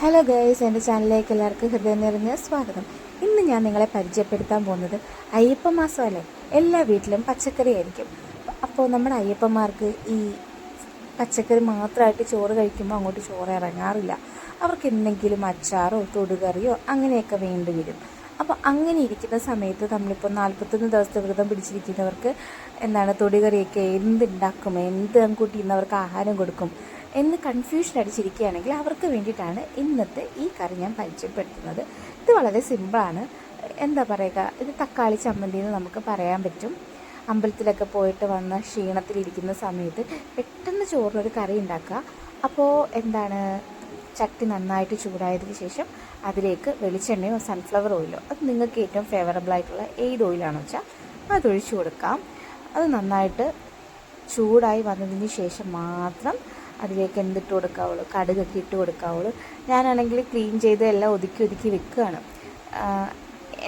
Hello guys എന്റെ ചാനലിലേക്ക് എല്ലാവർക്കും ഹൃദയം നിറഞ്ഞ സ്വാഗതം. ഇന്ന് ഞാൻ നിങ്ങളെ പരിചയപ്പെടുത്താൻ പോകുന്നത് അയ്യപ്പ മാസമല്ലേ എല്ലാ വീട്ടിലും പച്ചക്കറി ആയിരിക്കും. അപ്പോൾ നമ്മുടെ അയ്യപ്പന്മാർക്ക് ഈ പച്ചക്കറി മാത്രമായിട്ട് ചോറ് കഴിക്കുമ്പോൾ അങ്ങോട്ട് ചോറ് ഇറങ്ങാറില്ല. അവർക്ക് എന്തെങ്കിലും അച്ചാറോ തൊടുകറിയോ അങ്ങനെയൊക്കെ വേണ്ടി വരും. അപ്പോൾ അങ്ങനെ ഇരിക്കുന്ന സമയത്ത് നമ്മളിപ്പോൾ നാൽപ്പത്തൊന്ന് ദിവസത്തെ വ്രതം പിടിച്ചിരിക്കുന്നവർക്ക് എന്താണ് തൊടുകറിയൊക്കെ എന്തുണ്ടാക്കും? എന്ത് കൂട്ടി ഇന്നവർക്ക് ആഹാരം കൊടുക്കും? എന്ന് കൺഫ്യൂഷൻ അടിച്ചിരിക്കുകയാണെങ്കിൽ അവർക്ക് വേണ്ടിയിട്ടാണ് ഇന്നത്തെ ഈ കറി ഞാൻ പരിചയപ്പെടുത്തുന്നത്. ഇത് വളരെ സിമ്പിളാണ് എന്താ പറയുക? ഇത് തക്കാളി ചമ്മന്തി എന്ന് നമുക്ക് പറയാൻ പറ്റും. അമ്പലത്തിലൊക്കെ പോയിട്ട് വന്ന ക്ഷീണത്തിലിരിക്കുന്ന സമയത്ത് പെട്ടെന്ന് ചോറിനൊരു കറി ഉണ്ടാക്കുക. അപ്പോൾ എന്താണ്? ചട്ടി നന്നായിട്ട് ചൂടായതിന് ശേഷം അതിലേക്ക് വെളിച്ചെണ്ണയോ സൺഫ്ലവർ ഓയിലോ അത് നിങ്ങൾക്ക് ഏറ്റവും ഫേവറബിൾ ആയിട്ടുള്ള ഏത് ഓയിലാണെന്ന് വെച്ചാൽ അതൊഴിച്ചു കൊടുക്കാം. അത് നന്നായിട്ട് ചൂടായി വന്നതിന് ശേഷം മാത്രം അതിലേക്ക് എന്തിട്ട് കൊടുക്കാവുള്ളൂ? കടുകൊക്കെ ഇട്ട് കൊടുക്കാവുള്ളൂ. ഞാനാണെങ്കിൽ ക്ലീൻ ചെയ്ത് എല്ലാം ഒതുക്കി ഒതുക്കി വെക്കുകയാണ്.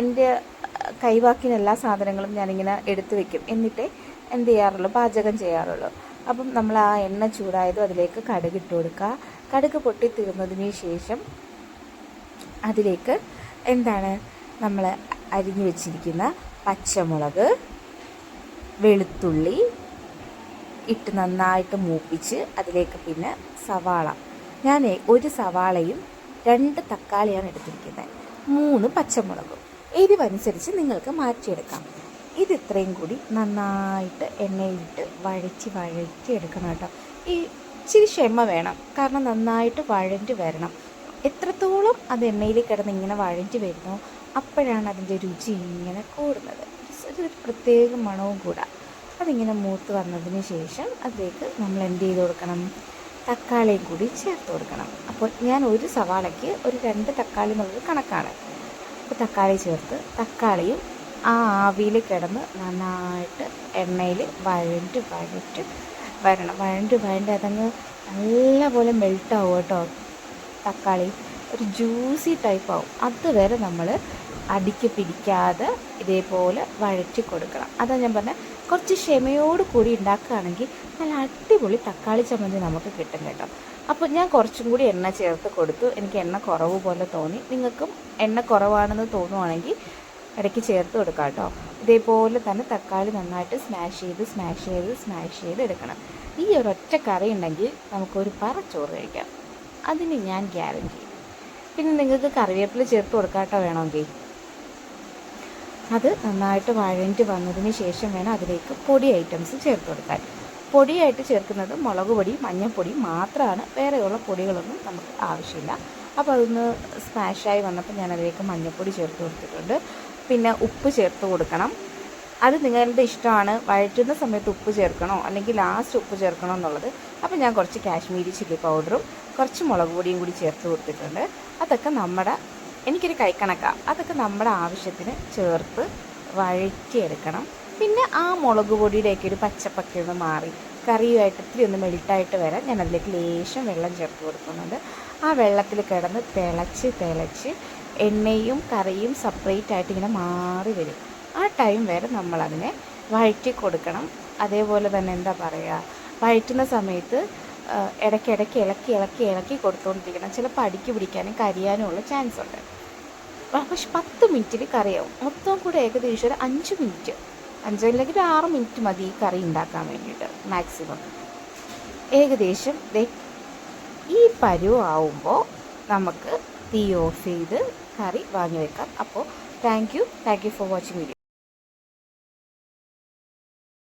എന്റെ കൈവാക്കിന് എല്ലാ സാധനങ്ങളും ഞാനിങ്ങനെ എടുത്തു വെക്കും. എന്നിട്ടേ എന്ത് ചെയ്യാറുള്ളൂ? പാചകം ചെയ്യാറുള്ളൂ. അപ്പം നമ്മൾ ആ എണ്ണ ചൂടായതും അതിലേക്ക് കടുക് ഇട്ട് കൊടുക്കുക. കടുക് പൊട്ടിത്തീർന്നതിന് ശേഷം അതിലേക്ക് എന്താണ് നമ്മൾ അരിഞ്ഞു വെച്ചിരിക്കുന്ന പച്ചമുളക് വെളുത്തുള്ളി ഇട്ട് നന്നായിട്ട് മൂപ്പിച്ച് അതിലേക്ക് പിന്നെ സവാള. ഞാൻ ഒരു സവാളയും രണ്ട് തക്കാളിയാണ് എടുത്തിരിക്കുന്നത്. മൂന്ന് പച്ചമുളകും. എരിവനുസരിച്ച് നിങ്ങൾക്ക് മാറ്റിയെടുക്കാം. ഇത് ഇത്രയും കൂടി നന്നായിട്ട് എണ്ണയിലിട്ട് വഴച്ച് വഴച്ച് എടുക്കണം കേട്ടോ. ഈ ഇച്ചിരി ക്ഷമ വേണം. കാരണം നന്നായിട്ട് വഴഞ്ഞ് വരണം. എത്രത്തോളം അത് എണ്ണയിൽ കിടന്ന് ഇങ്ങനെ വഴഞ്ഞ് വരുന്നോ അപ്പോഴാണ് അതിന്റെ രുചി ഇങ്ങനെ കൂടുന്നത്. ഒരു പ്രത്യേക മണവും കൂടാ. അതിങ്ങനെ മൂത്ത് വന്നതിന് ശേഷം അതിലേക്ക് നമ്മൾ എന്ത് ചെയ്ത് കൊടുക്കണം? തക്കാളിയും കൂടി ചേർത്ത് കൊടുക്കണം. അപ്പോൾ ഞാൻ ഒരു സവാളയ്ക്ക് ഒരു രണ്ട് തക്കാളി എന്നുള്ളത് കണക്കാണ്. അപ്പോൾ തക്കാളി ചേർത്ത് തക്കാളിയും ആ ആവിയിൽ കിടന്ന് നന്നായിട്ട് എണ്ണയിൽ വഴണ്ട് വഴറ്റ് വരണം. വഴണ്ട് വഴണ്ട് അതങ്ങ് നല്ലപോലെ മെൽട്ടാവും കേട്ടോ. തക്കാളി ഒരു ജ്യൂസി ടൈപ്പ് ആവും. അതുവരെ നമ്മൾ അടിക്ക് പിടിക്കാതെ ഇതേപോലെ വഴറ്റി കൊടുക്കണം. അതാ ഞാൻ പറഞ്ഞ കുറച്ച് ക്ഷമയോട് കൂടി ഉണ്ടാക്കുകയാണെങ്കിൽ നല്ല അടിപൊളി തക്കാളി ചമ്മന്തി നമുക്ക് കിട്ടും കേട്ടോ. അപ്പോൾ ഞാൻ കുറച്ചും കൂടി എണ്ണ ചേർത്ത് കൊടുത്തു. എനിക്ക് എണ്ണ കുറവ് പോലെ തോന്നി. നിങ്ങൾക്കും എണ്ണ കുറവാണെന്ന് തോന്നുവാണെങ്കിൽ ഇടയ്ക്ക് ചേർത്ത് കൊടുക്കാം കേട്ടോ. ഇതേപോലെ തന്നെ തക്കാളി നന്നായിട്ട് സ്മാഷ് ചെയ്ത് സ്മാഷ് ചെയ്ത് സ്മാഷ് ചെയ്ത് എടുക്കണം. ഈ ഒറ്റ കറി ഉണ്ടെങ്കിൽ നമുക്കൊരു പറ ചോറ് കഴിക്കാം. അതിന് ഞാൻ ഗ്യാരണ്ടി പിന്നെ നിങ്ങൾക്ക് കറിവേപ്പില ചേർത്ത് കൊടുക്കാട്ടോ വേണമെങ്കിൽ. അത് നന്നായിട്ട് വഴഞ്ഞ് വന്നതിന് ശേഷം വേണം അതിലേക്ക് പൊടി ഐറ്റംസ് ചേർത്ത് കൊടുക്കാൻ. പൊടിയായിട്ട് ചേർക്കുന്നത് മുളക് പൊടി മഞ്ഞൾപ്പൊടി മാത്രമാണ്. വേറെയുള്ള പൊടികളൊന്നും നമുക്ക് ആവശ്യമില്ല. അപ്പോൾ അതൊന്ന് സ്മാഷായി വന്നപ്പോൾ ഞാൻ അതിലേക്ക് മഞ്ഞൾപ്പൊടി ചേർത്ത് കൊടുത്തിട്ടുണ്ട്. പിന്നെ ഉപ്പ് ചേർത്ത് കൊടുക്കണം. അത് നിങ്ങളുടെ ഇഷ്ടമാണ്. വഴറ്റുന്ന സമയത്ത് ഉപ്പ് ചേർക്കണോ? അല്ലെങ്കിൽ ലാസ്റ്റ് ഉപ്പ് ചേർക്കണോ എന്നുള്ളത്. അപ്പോൾ ഞാൻ കുറച്ച് കാശ്മീരി ചില്ലി പൗഡറും കുറച്ച് മുളക് പൊടിയും കൂടി ചേർത്ത് കൊടുത്തിട്ടുണ്ട്. അതൊക്കെ നമ്മുടെ എനിക്കൊരു കൈക്കണക്കാം അതൊക്കെ നമ്മുടെ ആവശ്യത്തിന് ചേർത്ത് വഴറ്റിയെടുക്കണം. പിന്നെ ആ മുളക് പൊടിയുടെയൊക്കെ ഒരു പച്ചപ്പൊക്കെ ഒന്ന് മാറി. കറിയുമായിട്ട് ഇത്തിരി ഒന്ന് മെൽട്ടായിട്ട് വരാൻ ഞാൻ അതിലേക്ക് ലേശം വെള്ളം ചേർത്ത് കൊടുക്കുന്നുണ്ട്. ആ വെള്ളത്തിൽ കിടന്ന് തിളച്ച് തിളച്ച് എണ്ണയും കറിയും സെപ്പറേറ്റ് ആയിട്ട് ഇങ്ങനെ മാറി വരും. ആ ടൈം വരെ നമ്മളതിനെ വഴറ്റി കൊടുക്കണം അതേപോലെ തന്നെ എന്താ പറയുക വഴറ്റുന്ന സമയത്ത് ഇടയ്ക്കിടയ്ക്ക് ഇളക്കി ഇളക്കി ഇളക്കി കൊടുത്തുകൊണ്ടിരിക്കണം ചിലപ്പോൾ അടിക്ക് പിടിക്കാനും കരിയാനും ഉള്ള ചാൻസ് ഉണ്ട്. പക്ഷെ പത്ത് മിനിറ്റിൽ കറിയാവും. മൊത്തം കൂടെ ഏകദേശം ഒരു അഞ്ച് മിനിറ്റ്. അഞ്ച് അല്ലെങ്കിൽ ഒരു ആറ് മിനിറ്റ് മതി ഈ കറി ഉണ്ടാക്കാൻ വേണ്ടിയിട്ട് മാക്സിമം ഏകദേശം ഈ പരുവാവുമ്പോൾ നമുക്ക് തീ ഓഫ് ചെയ്ത് കറി വാങ്ങി വെക്കാം അപ്പോൾ thank you thank you for watching video